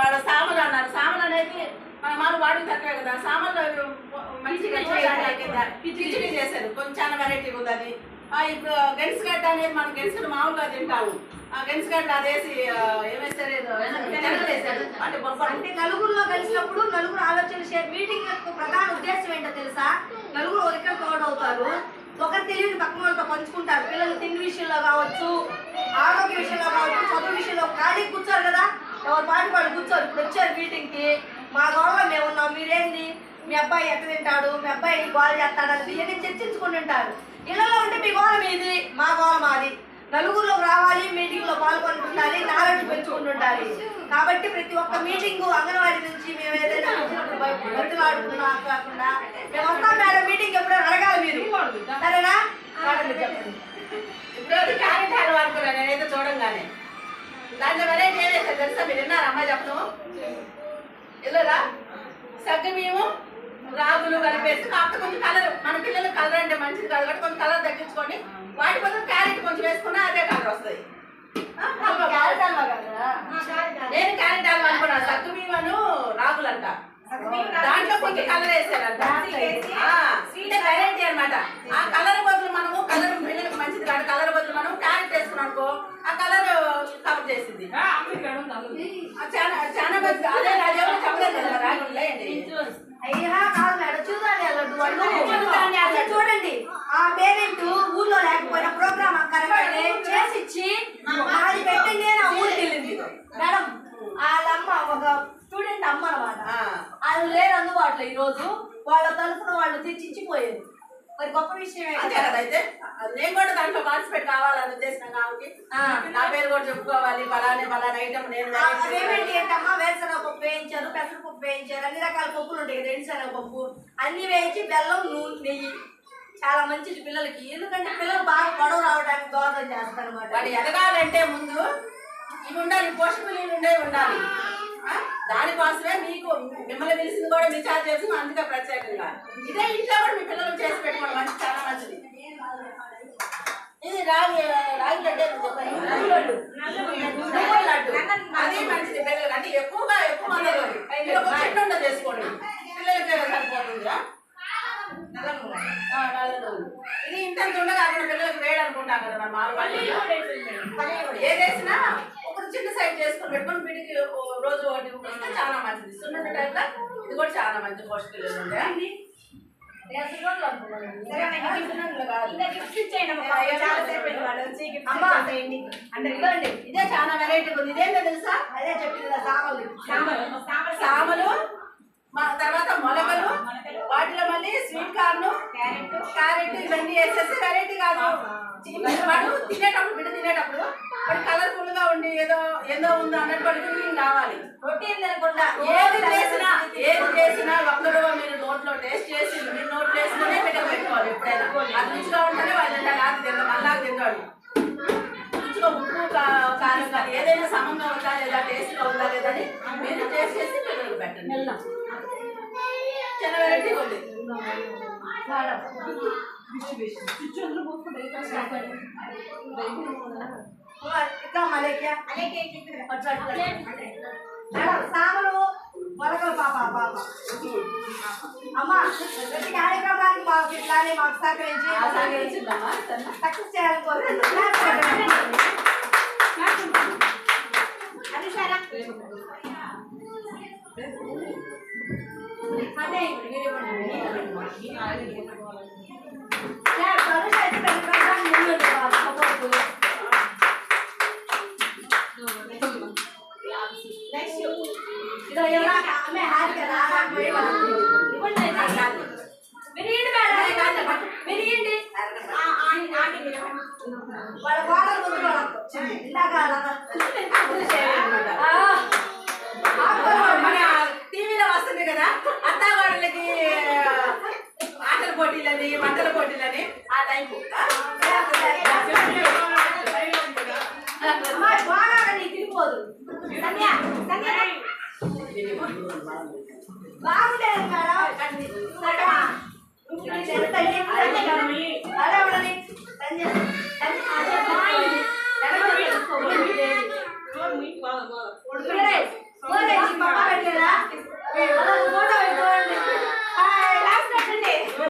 వాడు సామలు అన్నారు. సామలు అనేది మన మాలు వాడు తక్కువే కదా. సామలు మంచిగా కిచిడి చేశారు? కొంచెం చాలా వెరైటీ ఉంది ఇప్పుడు గెన్స్ గడ్డ అనేది మనం గెన్స్ మామూలుగా తింటాము. ఆ గెన్స్ గడ్డ అదేసి ఏమేస్తారు అంటే నలుగురులో కలిసినప్పుడు నలుగురు ఆలోచన షేర్. మీటింగ్ యొక్క ప్రధాన ఉద్దేశం ఏంటో తెలుసా? నలుగురు ఒకరికై తోడవుతారు ఒకరి తెలివిని పక్కన వాళ్ళతో పంచుకుంటారు. పిల్లలు తిండి విషయంలో కావచ్చు ఆరోగ్య విషయంలో కావచ్చు చదువు విషయంలో ఖాళీ కూర్చోరు కదా ఎవరి పాటి వాళ్ళు కూర్చోరు ఇప్పుడు వచ్చారు మా గోళ మేము ఉన్నాం. మీరేంది? మీ అబ్బాయి ఎట్ట తింటాడు? మీ అబ్బాయి గోల చేస్తాడు? అని ఇవన్నీ చర్చించుకుంటుంటారు ఇళ్ళలో ఉంటే మీ గోళ మీది మా గోళ మాది. నలుగురిలో రావాలి మీటింగ్లో పాల్గొంటుండాలి నాలెడ్జ్ పెంచుకుంటుండాలి కాబట్టి ప్రతి ఒక్క మీటింగ్ అంగన్వాడీ నుంచి మేము ఏదైనా వచ్చినప్పుడు కాకుండా మేము వస్తాం మేడం మీటింగ్ ఎప్పుడైనా అడగాలి మీరు. సరేనా? చెప్పండి. ఇప్పుడు క్యారెట్ హల్వా అనుకున్నాను నేనైతే చూడంగానే. దాంట్లో మరే ఏదైతే తెలుసా? మీరు విన్నారా? అమ్మాయి చెప్పను? వెళ్ళరా సగ్గుబియ్యము రాగులు కలిపేసి కాకపోతే కొంచెం కలర్ మన పిల్లలకు కలర్ అంటే మంచిది కాదు కాబట్టి కొంచెం కలర్ తగ్గించుకోండి వాటి కోసం క్యారెట్ కొంచెం వేసుకున్నా అదే కలర్ వస్తుంది. నేను క్యారెట్ హల్వా అనుకున్నాను సగ్గుబియ్యమను రాగులంట దాంట్లో కొంచెం కలర్ వేసారంట. ఆ, అంటే వెరైటీ అన్నమాట. ఆ కలర్ బదులు మనము కలర్ పిల్లలకు మంచిది కాదు. కలర్ బదులు మనం క్యారెట్ వేసుకున్నాం అనుకో ఆ కలర్ కవర్ చేసింది. ఆ, చాలా చాలా మంచిది అదే చెప్పలేదు కదా రాగులు లేండి అయ్యా కాదు మేడం చూడాలి చూడండి. ఆ పేరెంట్ ఊర్లో లేకపోయినా ప్రోగ్రామ్ కరెక్ట్గానే చేసి ఇచ్చి అది పెట్టింది నా ఊరికి వెళ్ళింది. మేడం వాళ్ళమ్మ ఒక స్టూడెంట్ అమ్మ అనమాట వాళ్ళు లేరు అందుబాటులో ఈ రోజు వాళ్ళ తరఫున వాళ్ళు తెచ్చి ఇచ్చిపోయారు మరి గొప్ప కదా అయితే? నేను కూడా దాంట్లో పార్టిసిపేట్ ఆ. నా పేరు కూడా చెప్పుకోవాలి. ఫలానే ఫలానా ఐటమ్ నేను ఆ అవేమేంటి ఏంటమ్మా? వేరుశనగ పప్పు వేయించారు పెసరపప్పు వేయించారు అన్ని రకాల పప్పులు ఉంటాయి కదా ఎండుశనగ పప్పు. అన్ని వేయించి బెల్లం నూనె నెయ్యి. చాలా మంచిది పిల్లలకి. ఎందుకంటే పిల్లలు బాగా పొడవు రావడానికి దోహదం చేస్తారు అనమాట వాడు ఎదగాలంటే ముందు ఇవి ఉండాలి పోషక విలువలు ఉండే ఉండాలి? దానికోసమే మీకు మిమ్మల్ని పిలిచింది కూడా మీ చార్జ్ చేసి అందుకే ప్రత్యేకంగా. ఇదే ఇంట్లో కూడా మీ పిల్లలు చేసి పెట్టుకోవడం మంచి చాలా మంచిది. ఇది రాగి రాగి లడ్డు అని చెప్పాను అది మంచిది పిల్లలకి. అంటే ఎక్కువగా ఎక్కువ మంది ఇది ఒక చిన్న చేసుకోండి. పిల్లలకి సరిపోతుందిరా. ఇది ఇంత ఉండగా కాకుండా పిల్లలకి వేడి అనుకుంటాం కదా మనం మామూలుగా ఏదేసినా ఒకటి చిన్న సైజ్ చేసుకొని పెట్టుకొని వీడికి ఓ రోజు ఒకటి చాలా మంచిది. సున్నుండ టైప్లో ఇది కూడా చాలా మంచి పోషక ఇదే చాలా వెరైటీ ఉంది ఇదేంటో తెలుసా అదే చెప్పింది సామలు సామలు తర్వాత మొలకలు వాటిలో మళ్ళీ స్వీట్ కార్న్ క్యారెట్ క్యారెట్ ఇవన్నీ వేసేసి వెరైటీ కాదు వాడు తినేటప్పుడు బిడ్డ తినేటప్పుడు వాడు ఉండి ఏదో ఏదో ఉందో అన్నట్టు ఫీలింగ్ కావాలి రొటీన్ తినకుండా ఏది చేసినా ఏది చేసినా ఒక్కడు మీరు నోట్లో టేస్ట్ చేసి మీరు నోట్లో వేసుకునే బిడ్డ పెట్టుకోవాలి ఎప్పుడైనా. అది రుచిగా ఉంటేనే వాళ్ళు అది తింటాం మళ్ళా తింటాడు రుచిగా ఉప్పు కా- కారం కానీ ఏదైనా సమంగా ఉందా లేదా టేస్ట్గా ఉందా లేదా అని మీరు టేస్ట్ చేసి పిల్లలకు పెట్టండి. చిన్న వెరైటీ ఉంది ఇంకా మలేకియా మేడం సామలు మొలకలు పాప పాప అమ్మా ప్రతి కార్యక్రమానికి మాకు ఇట్లానే మాకు సహకరించి ఆ సహకరించిందమ్మా సక్సెస్ చేయాలని కోరుకుంటున్నాను అదే ఇప్పుడు మీరు ఇవ్వండి. యా, పరుష అయితే ప్రతి ప్రోగ్రామ్ ముందు ఉంటుంది వాళ్ళ సపోర్టు. నెక్స్ట్ ఇదో ఎవరా ఆమె హారిక రారా పోయి వాళ్ళు. ఇవ్వండి అయితే కాదు. మీరు ఇవ్వండి మేడం. మీరు ఇవ్వండి. వాళ్ళ గోడలు ముందు వాళ్ళకు. ఇందాక అలాగా. ఆ. ఆకుకూరలు మన టీవీలో వస్తుంది కదా అత్తావాళ్ళకి ఆటల పోటీలని వంటల పోటీలని ఆ టైపు